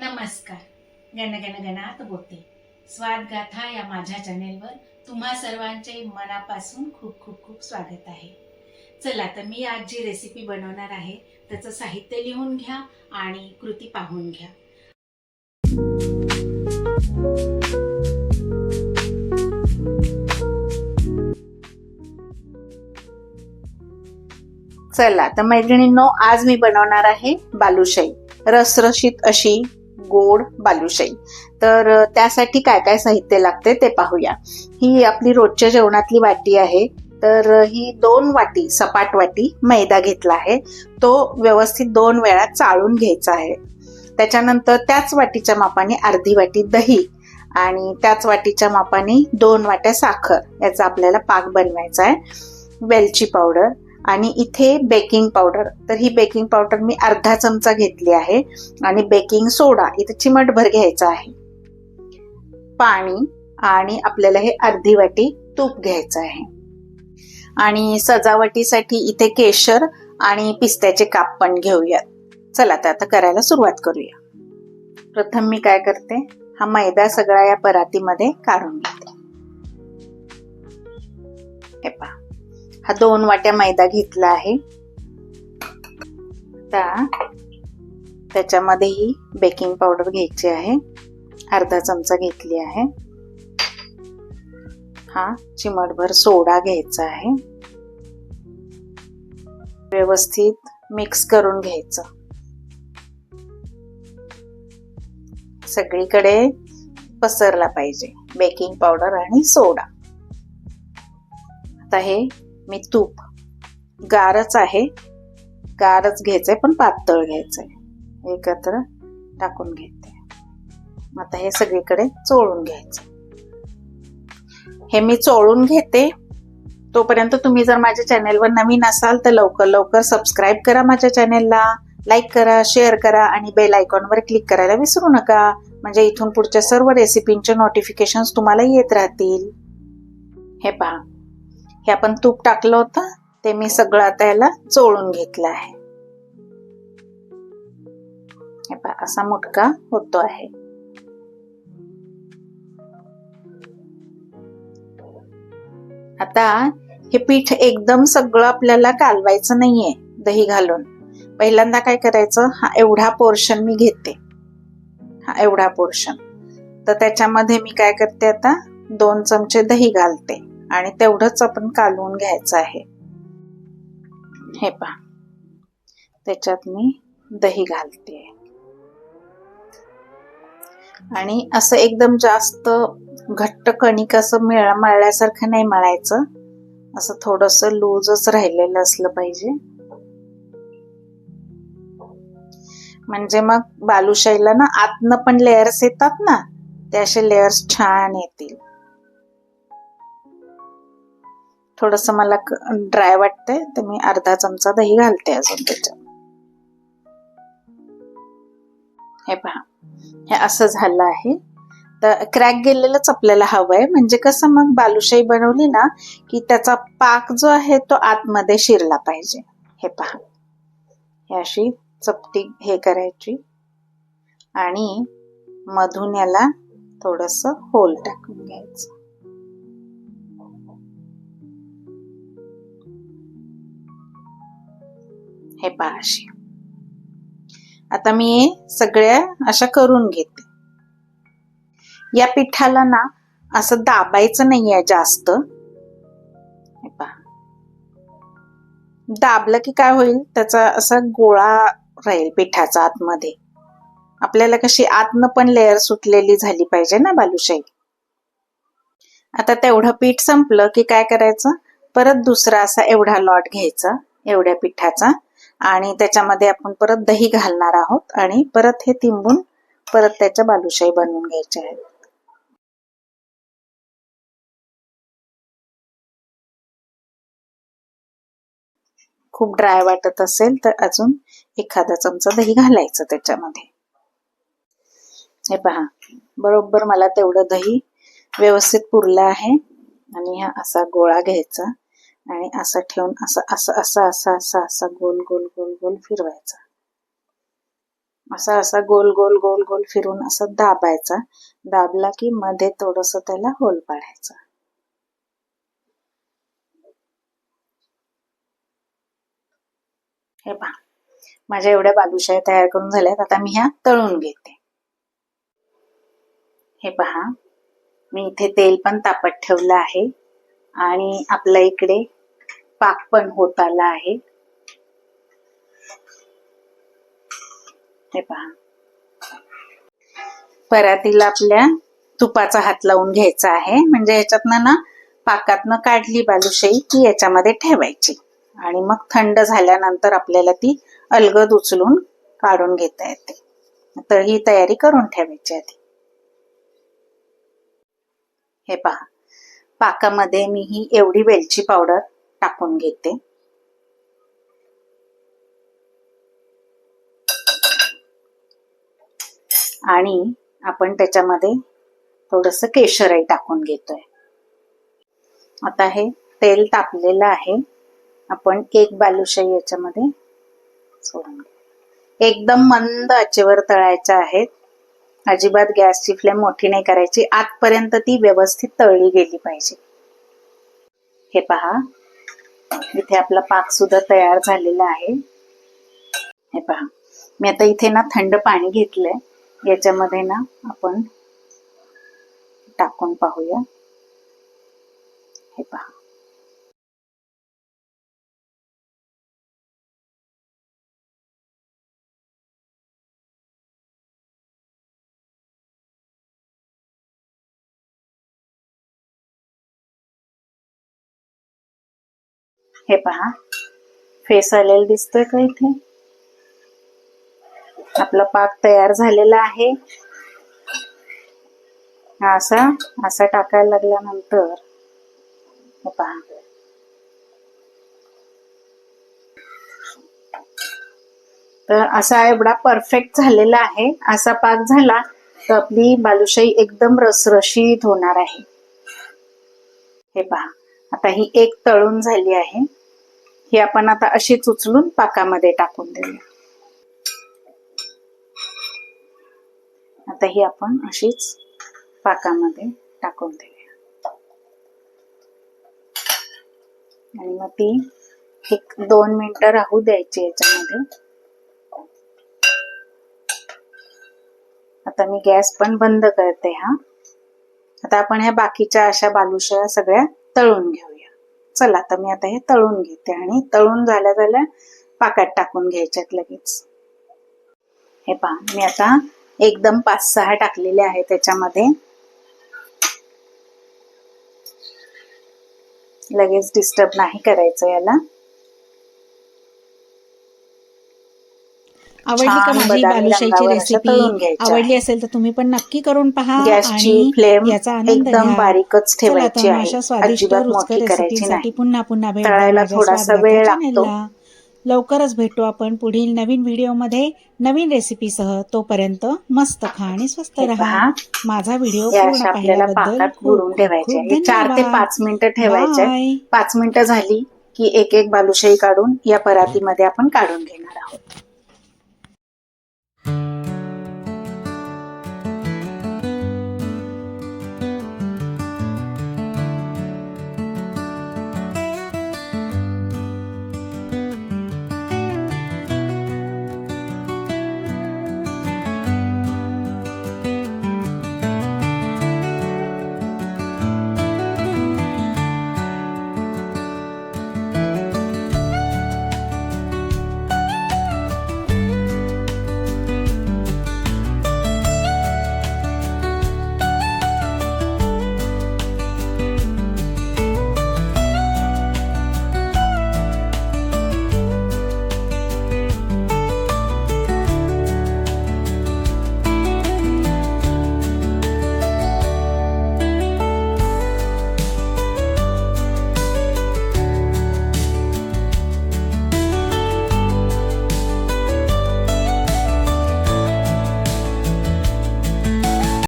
नमस्कार. गणगण गणात बोलते स्वाद गाथा या माझ्या चॅनेलवर तुम्हा सर्वांचे मनापासून खूप खूप खूप स्वागत आहे. चला तर मी आज जी रेसिपी बनवणार आहे त्याचं साहित्य लिहून घ्या आणि कृती पाहून घ्या. चला तर मैत्रिणींनो आज मी बनवणार आहे बालुशाही. रसरशीत अशी गोड बालुशाही तर त्यासाठी काय काय साहित्य लागते ते पाहूया. ही आपली रोजच्या जेवणातली वाटी आहे. तर ही दोन वाटी सपाट वाटी मैदा घेतला आहे. तो व्यवस्थित दोन वेळा चाळून घ्यायचा आहे. त्याच्यानंतर त्याच वाटीच्या मापाने अर्धी वाटी दही आणि त्याच वाटीच्या मापाने दोन वाट्या साखर याचा आपल्याला पाक बनवायचा आहे. वेलची पावडर आणि इथे बेकिंग पावडर तर ही बेकिंग पावडर मी अर्धा चमचा घेतली आहे. आणि बेकिंग सोडा इथे चिमटभर घ्यायचा आहे. पाणी आणि आपल्याला हे अर्धी वाटी तूप घ्यायचं आहे. आणि सजावटीसाठी इथे केशर आणि पिस्त्याचे काप पण घेऊयात. चला तर आता करायला सुरुवात करूया. प्रथम मी काय करते हा मैदा सगळा या परातीमध्ये काढून घेते. हे पहा. हा दोन वाट्या मैदा घेतला आहे. आता त्याच्यामध्ये ही बेकिंग पावडर घ्यायची आहे. अर्धा चमचा घेतली आहे. हा चिमटभर सोडा घ्यायचा आहे. व्यवस्थित मिक्स करून घ्यायचं. सगळीकडे पसरला पाहिजे बेकिंग पावडर आणि सोडा. आता हे मी तूप. गारच आहे. गारच घ्यायचं आहे पण पातळ घ्यायचं आहे एकत्र टाकून घेते. आता हे सगळीकडे चोळून घ्यायचं. हे मी चोळून घेते. तोपर्यंत तुम्ही जर माझ्या चॅनेलवर नवीन असाल तर लवकर लवकर सबस्क्राईब करा माझ्या चॅनेलला. लाईक करा शेअर करा आणि बेल आयकॉनवर क्लिक करायला विसरू नका. म्हणजे इथून पुढच्या सर्व रेसिपींचे नोटिफिकेशन तुम्हाला येत राहतील. हे पहा. हे आपण तूप टाकलं होतं ते मी सगळं आता याला चोळून घेतलं आहे. हे पहा असा मुटका होतो आहे. आता हे पीठ एकदम सगळं आपल्याला कालवायचं नाहीये दही घालून. पहिल्यांदा काय करायचं हा एवढा पोर्शन मी घेते. हा एवढा पोर्शन तर त्याच्यामध्ये मी काय करते आता दोन चमचे दही घालते. आणि तेवढंच आपण कालवून घ्यायचं आहे. हे पहा. त्याच्यात मी दही घालते. आणि असं एकदम जास्त घट्ट कणिक असं मिळ मळल्यासारखं नाही मळायचं. असं थोडस लूजच राहिलेलं असलं पाहिजे. म्हणजे मग बालुशाहीला ना आतनं पण लेयर्स येतात ना ते असे लेयर्स छान येतील. थोडस मला ड्राय वाटतंय तर मी अर्धा चमचा दही घालते अजून त्याच्यात. हे पहा. हे असं झालं आहे. तर क्रॅक गेलेलंच आपल्याला हवं आहे म्हणजे कसं मग बालुशाही बनवली ना की त्याचा पाक जो आहे तो आतमध्ये शिरला पाहिजे. हे पहा. हे अशी चपटी हे करायची. आणि मधून याला थोडस होल टाकून घ्यायचं. हे पहा अशी. आता मी सगळ्या अशा करून घेते. या पिठाला ना असं दाबायचं नाहीये जास्त. हे पहा. दाबलं की काय होईल? त्याचा असा गोळा राहील पिठाचा आतमध्ये. आपल्याला कशी आतनं पण लेअर सुटलेली झाली पाहिजे ना बालुशाही. आता तेवढं पीठ संपलं की काय करायचं? परत दुसरा असा एवढा लॉट घ्यायचा एवढ्या पिठाचा. आणि त्याच्यामध्ये आपण परत दही घालणार आहोत आणि परत हे तिंबून परत त्याच्या बालुशाही बनवून घ्यायच्या आहेत. खूप ड्राय वाटत असेल तर अजून एखादा चमचा दही घालायचं त्याच्यामध्ये. हे पहा बरोबर मला तेवढं दही व्यवस्थित पुरलं आहे आणि हा असा गोळा घ्यायचा. आणि असं ठेवून असं असं असं असं असं असं गोल गोल गोल गोल फिरवायचा. असा असा गोल गोल गोल गोल फिरून असं दाबायचा. दाबला की मध्ये थोडस त्याला होल पाडायचा. हे पहा. माझ्या एवढ्या बालुशाही तयार करून झाल्यात. आता मी ह्या तळून घेते. हे पहा. मी इथे तेल पण तापत ठेवलं आहे. आणि आपल्या इकडे पाक पण होत आला आहे. हे पहा. परातीला आपल्या तुपाचा हात लावून घ्यायचा आहे. म्हणजे ह्याच्यातनं ना पाकातनं काढली बालुशाही की याच्यामध्ये ठेवायची. आणि मग थंड झाल्यानंतर आपल्याला ती अलगद उचलून काढून घेता येते. तर ही तयारी करून ठेवायची आधी. हे पहा. पाकामध्ये मी ही एवढी वेलची पावडर टाकून घेते. आणि आपण त्याच्यामध्ये थोडस केशरही टाकून घेतोय. आता हे तेल तापलेलं आहे. आपण एक बालुशाही याच्यामध्ये सोडून एकदम मंद आचेवर तळायच्या आहेत. अजिबात गॅसची फ्लेम मोठी नाही करायची. आतपर्यंत ती व्यवस्थित तळली गेली पाहिजे. हे पहा. इथे आपला पाक सुद्धा तयार झालेला आहे. हे पहा. मी आता इथे ना थंड पाणी घेतलंय. याच्यामध्ये ना आपण टाकून पाहूया. हे पहा. हे पहा. फेस आलेला दिसतोय का इथे? आपला पाक तयार झालेला आहे. हा असा असा टाकायला लागल्यानंतर हे पहा. तर असा एवढा परफेक्ट झालेला आहे. असा पाक झाला तर आपली बालुशाही एकदम रसरशीत होणार आहे. हे पहा. आता ही एक तळून झाली आहे. ही आपण आता अशीच उचलून पाकामध्ये टाकून देऊया. आता ही आपण अशीच पाकामध्ये टाकून देऊया. आणि मग ती एक दोन मिनिटं राहू द्यायची याच्यामध्ये. आता मी गॅस पण बंद करते हा. आता आपण ह्या बाकीच्या अशा बालुशा सगळ्या तळून घेऊया. चला तर मी आता हे तळून घेते आणि तळून झाल्या झाल्या पाकात टाकून घ्यायच्यात लगेच. हे पहा मी आता एकदम पाच सहा टाकलेले आहे त्याच्यामध्ये. लगेच डिस्टर्ब नाही करायचं याला. आवडली का माझी बालुशाहीची रेसिपी आवडली असेल तर तुम्ही पण नक्की करून पहा गॅसची आणि फ्लेम याचा आनंद. बारीकच ठेवायची अशा स्वादिष्ट रुचकर रेसिपीसाठी नाही पुन्हा पुन्हा भेट द्या तळायला माझ्या थोडासा स्वादगाथा वेळ लागतो. चॅनेलला. लवकरच भेटू आपण पुढील नवीन व्हिडिओमध्ये नवीन रेसिपीसह तोपर्यंत मस्त खा आणि स्वस्त राहा माझा व्हिडिओ पूर्ण पाहिल्याबद्दल खूप ठेवायचे चार ते. पाच मिनिटं ठेवायचे. पाच मिनिटं झाली की एक एक बालुशाही काढून या परातीमध्ये आपण काढून घेणार आहोत